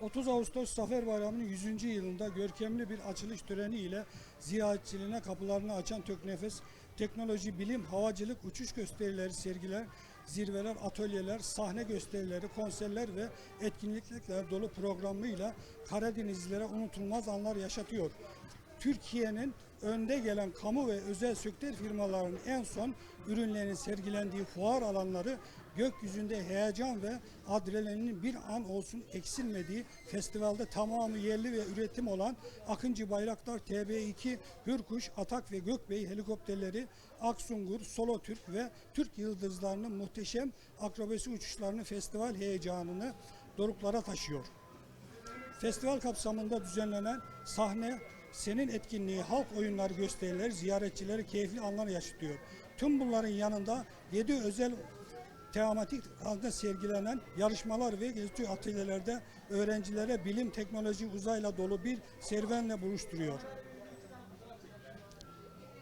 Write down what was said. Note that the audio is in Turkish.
30 Ağustos Zafer Bayramı'nın 100. yılında görkemli bir açılış töreni ile ziyaretçiliğine kapılarını açan Töknefes, teknoloji, bilim, havacılık, uçuş gösterileri, sergiler, zirveler, atölyeler, sahne gösterileri, konserler ve etkinlikler dolu programıyla Karadenizlilere unutulmaz anlar yaşatıyor. Türkiye'nin önde gelen kamu ve özel sektör firmalarının en son ürünlerinin sergilendiği fuar alanları gökyüzünde heyecan ve adrenalinin bir an olsun eksilmediği festivalde tamamı yerli ve üretim olan Akıncı Bayraktar TB2, Hürkuş, Atak ve Gökbey helikopterleri, Aksungur, Solo Türk ve Türk yıldızlarının muhteşem akrobasi uçuşlarını festival heyecanını doruklara taşıyor. Festival kapsamında düzenlenen sahne senin etkinliği, halk oyunları gösterileri ziyaretçileri keyifli anlar yaşatıyor. Tüm bunların yanında 7 özel tematik halde sergilenen yarışmalar ve gezici atölyelerde öğrencilere bilim, teknoloji, uzayla dolu bir serüvenle buluşturuyor.